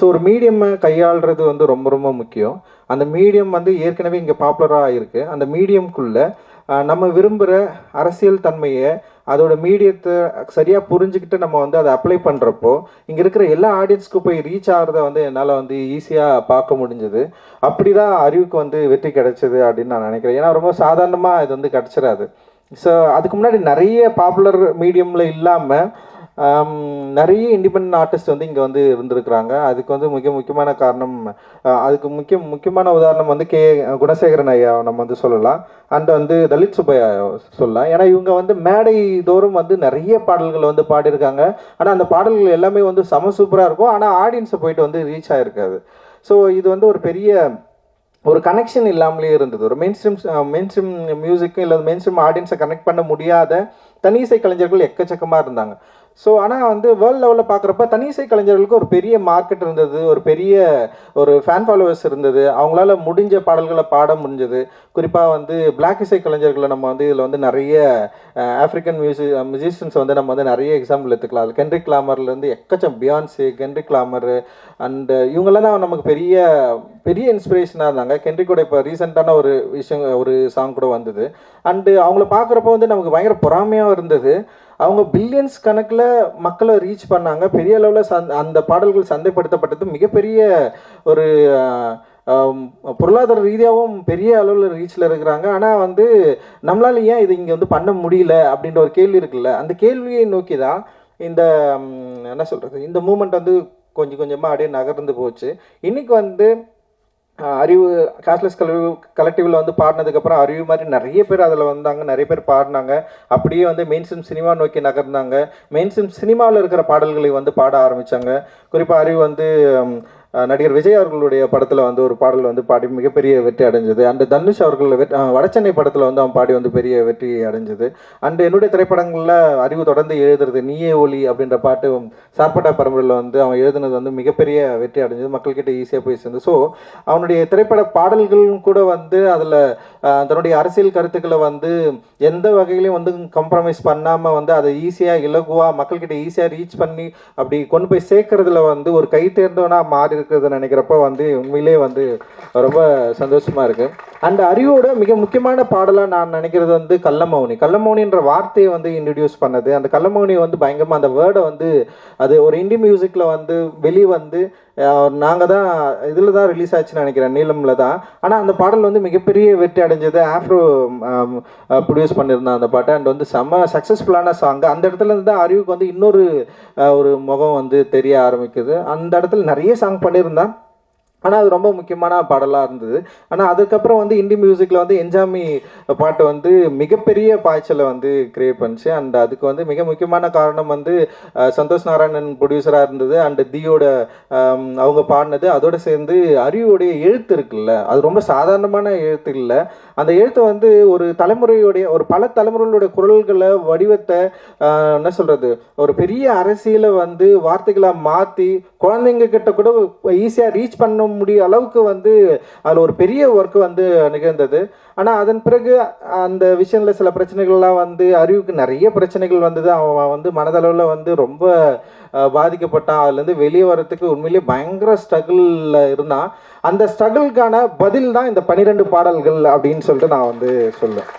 So ஒரு மீடியம்மை கையாளுறது வந்து ரொம்ப ரொம்ப முக்கியம். அந்த மீடியம் வந்து ஏற்கனவே இங்கே பாப்புலராக ஆகிருக்கு அந்த மீடியம்குள்ளே நம்ம விரும்புகிற அரசியல் தன்மையை அதோட மீடியத்தை சரியாக புரிஞ்சுக்கிட்டு நம்ம வந்து அதை அப்ளை பண்ணுறப்போ இங்கே இருக்கிற எல்லா ஆடியன்ஸ்க்கு போய் ரீச் ஆகிறத வந்து என்னால் வந்து ஈஸியாக பார்க்க முடிஞ்சது. அப்படி தான் அறிவுக்கு வந்து வெற்றி கிடைச்சது அப்படின்னு நான் நினைக்கிறேன். ஏன்னா ரொம்ப சாதாரணமாக இது வந்து கிடச்சிடாது ஸோ அதுக்கு முன்னாடி நிறைய பாப்புலர் மீடியமில் இல்லாமல் நிறைய இண்டிபெண்ட் ஆர்டிஸ்ட் வந்து இங்கே வந்து இருந்திருக்கிறாங்க. அதுக்கு வந்து மிக முக்கியமான காரணம் அதுக்கு முக்கிய முக்கியமான உதாரணம் வந்து கே குணசேகரன் ஐயா நம்ம வந்து சொல்லலாம். அண்ட் வந்து தலித் சுப்பையா சொல்லலாம். ஏன்னா இவங்க வந்து மேடை தோறும் வந்து நிறைய பாடல்கள் வந்து பாடியிருக்காங்க. ஆனால் அந்த பாடல்கள் எல்லாமே வந்து செம சூப்பராக இருக்கும். ஆனால் ஆடியன்ஸை போயிட்டு வந்து ரீச் ஆகிருக்காது ஸோ இது வந்து ஒரு பெரிய ஒரு கனெக்ஷன் இல்லாமலே இருந்தது. ஒரு மெயின் ஸ்ட்ரீம் மெயின் ஸ்ட்ரீம் மியூசிக்கும் இல்லை மெயின் ஸ்ட்ரீம் ஆடியன்ஸை கனெக்ட் பண்ண முடியாத தனி இசை கலைஞர்கள் எக்கச்சக்கமாக இருந்தாங்க. ஸோ ஆனால் வந்து வேர்ல்ட் லெவலில் பார்க்குறப்ப தனிசை கலைஞர்களுக்கு ஒரு பெரிய மார்க்கெட் இருந்தது ஒரு பெரிய ஒரு ஃபேன் ஃபாலோவர்ஸ் இருந்தது. அவங்களால முடிஞ்ச பாடல்களை பாட முடிஞ்சது. குறிப்பாக வந்து பிளாக் இசை கலைஞர்களை நம்ம வந்து இதில் வந்து நிறைய ஆஃப்ரிக்கன் மியூசி மியூசிஷியன்ஸ் வந்து நம்ம வந்து நிறைய எக்ஸாம்பிள் எடுத்துக்கலாம். அது கென்ட்ரிக் கிளாமர்லேருந்து எக்கச்சம் பியான்ஸு கென்ட்ரிக் கிளாமர் அண்டு இவங்களாம் தான் நமக்கு பெரிய பெரிய இன்ஸ்பிரேஷனாக இருந்தாங்க. கென்ட்ரிக்கோட இப்போ ரீசெண்டான ஒரு விஷயம் ஒரு சாங் கூட வந்தது. அண்டு அவங்கள பார்க்குறப்ப வந்து நமக்கு பயங்கர பொறாமையாக இருந்தது. அவங்க பில்லியன்ஸ் கணக்கில் மக்களை ரீச் பண்ணாங்க. பெரிய அளவில் சந் அந்த பாடல்கள் சந்தைப்படுத்தப்பட்டது. மிகப்பெரிய ஒரு பொருளாதார ரீதியாகவும் பெரிய அளவில் ரீச்சில் இருக்கிறாங்க. ஆனால் வந்து நம்மளால ஏன் இது இங்கே வந்து பண்ண முடியல அப்படின்ற ஒரு கேள்வி இருக்குல்ல? அந்த கேள்வியை நோக்கி தான் இந்த என்ன சொல்கிறது இந்த மூமெண்ட் வந்து கொஞ்சம் கொஞ்சமாக அப்படியே நகர்ந்து போச்சு. இன்றைக்கி வந்து அறிவு கேஷ்லெஸ் கலவு கலெக்டிவில் வந்து பாடினதுக்கப்புறம் அறிவு மாதிரி நிறைய பேர் அதில் வந்தாங்க நிறைய பேர் பாடினாங்க. அப்படியே வந்து மெயின்ஸ்ட்ரீம் சினிமா நோக்கி நகர்ந்தாங்க. மெயின்ஸ்ட்ரீம் சினிமாவில் இருக்கிற பாடல்களை வந்து பாட ஆரம்பித்தாங்க குறிப்பாக அறிவு வந்து நடிகர் விஜய் அவர்களுடைய படத்தில் வந்து ஒரு பாடல் வந்து பாடி மிகப்பெரிய வெற்றி அடைஞ்சது. அண்டு தனுஷ் அவர்கள் வெற்றி ஆஹ் படத்தில் வந்து அவன் பாடி வந்து பெரிய வெற்றி அடைஞ்சது. அண்டு என்னுடைய திரைப்படங்களில் அறிவு தொடர்ந்து எழுதுறது நீயே ஒலி அப்படின்ற பாட்டு சார்பட்டா பரம்பரையில் வந்து அவன் எழுதுனது வந்து மிகப்பெரிய வெற்றி அடைஞ்சது. மக்கள்கிட்ட ஈஸியாக போய் சேர்ந்து ஸோ அவனுடைய திரைப்பட பாடல்களும் கூட வந்து அதில் தன்னுடைய அரசியல் கருத்துக்களை வந்து எந்த வகையிலையும் வந்து கம்ப்ரமைஸ் பண்ணாமல் வந்து அதை ஈஸியாக இலகுவாக மக்கள்கிட்ட ஈஸியாக ரீச் பண்ணி அப்படி கொண்டு போய் சேர்க்கறதுல வந்து ஒரு கை தேர்ந்தவனாக மாறி இருக்கிறத நினைக்கிறப்ப வந்து உண்மையிலே வந்து ரொம்ப சந்தோஷமாக இருக்குது அண்ட் அறிவோட மிக முக்கியமான பாடலாக நான் நினைக்கிறது வந்து கள்ளமௌனி. கள்ளமௌனின்ற வார்த்தையை வந்து இன்ட்ரடியூஸ் பண்ணது. அந்த கள்ளமௌனி வந்து பயங்கரமாக அந்த வேர்டை வந்து அது ஒரு இண்டி மியூசிக்கில் வந்து வெளியே வந்து நாங்கள் தான் இதில் தான் ரிலீஸ் ஆச்சுன்னு நினைக்கிறேன் நீளமில் தான். ஆனால் அந்த பாடல் வந்து மிகப்பெரிய வெற்றி அடைஞ்சது. ஆஃப்ரோ ப்ரொடியூஸ் பண்ணியிருந்தான் அந்த பாட்டை. அண்ட் வந்து செம்ம சக்ஸஸ்ஃபுல்லான சாங் அந்த இடத்துல இருந்து தான் அறிவுக்கு வந்து இன்னொரு ஒரு முகம் வந்து தெரிய ஆரம்பிக்குது. அந்த இடத்துல நிறைய சாங் பண்ணியிருந்தான் ஆனால் அது ரொம்ப முக்கியமான பாடலாக இருந்தது. ஆனால் அதுக்கப்புறம் வந்து இந்தி மியூசிக்கில் வந்து என்ஜாமி பாட்டு வந்து மிகப்பெரிய பாய்ச்சலை வந்து கிரியேட் பண்ணுச்சு. அண்ட் அதுக்கு வந்து மிக முக்கியமான காரணம் வந்து சந்தோஷ் நாராயணன் ப்ரொடியூசராக இருந்தது. அண்ட் தியோட அவங்க பாடினது. அதோட சேர்ந்து அறிவுடைய எழுத்து இருக்குல்ல அது ரொம்ப சாதாரணமான எழுத்து இல்லை. அந்த எழுத்து வந்து ஒரு தலைமுறையுடைய ஒரு பல தலைமுறைகளுடைய குரல்களை வடிவத்தை என்ன சொல்கிறது ஒரு பெரிய அரசியலை வந்து வார்த்தைகளாக மாற்றி குழந்தைங்க கிட்ட கூட ஈஸியாக ரீச் பண்ண முடிய அளவுக்கு வந்து அதில் ஒரு பெரிய ஒர்க் வந்து நிகழ்ந்தது. ஆனால் அதன் பிறகு அந்த விஷயங்களில் சில பிரச்சனைகள்லாம் வந்து அறிவுக்கு நிறைய பிரச்சனைகள் வந்தது. அவன் வந்து மனதளவில் வந்து ரொம்ப பாதிக்கப்பட்டான். அதுலேருந்து வெளியே வரத்துக்கு உண்மையிலேயே பயங்கர ஸ்ட்ரகிளில் இருந்தான். அந்த ஸ்ட்ரகிளுக்கான பதில் தான் இந்த பன்னிரெண்டு பாடல்கள் அப்படின்னு சொல்லிட்டு நான் வந்து சொல்லுவேன்.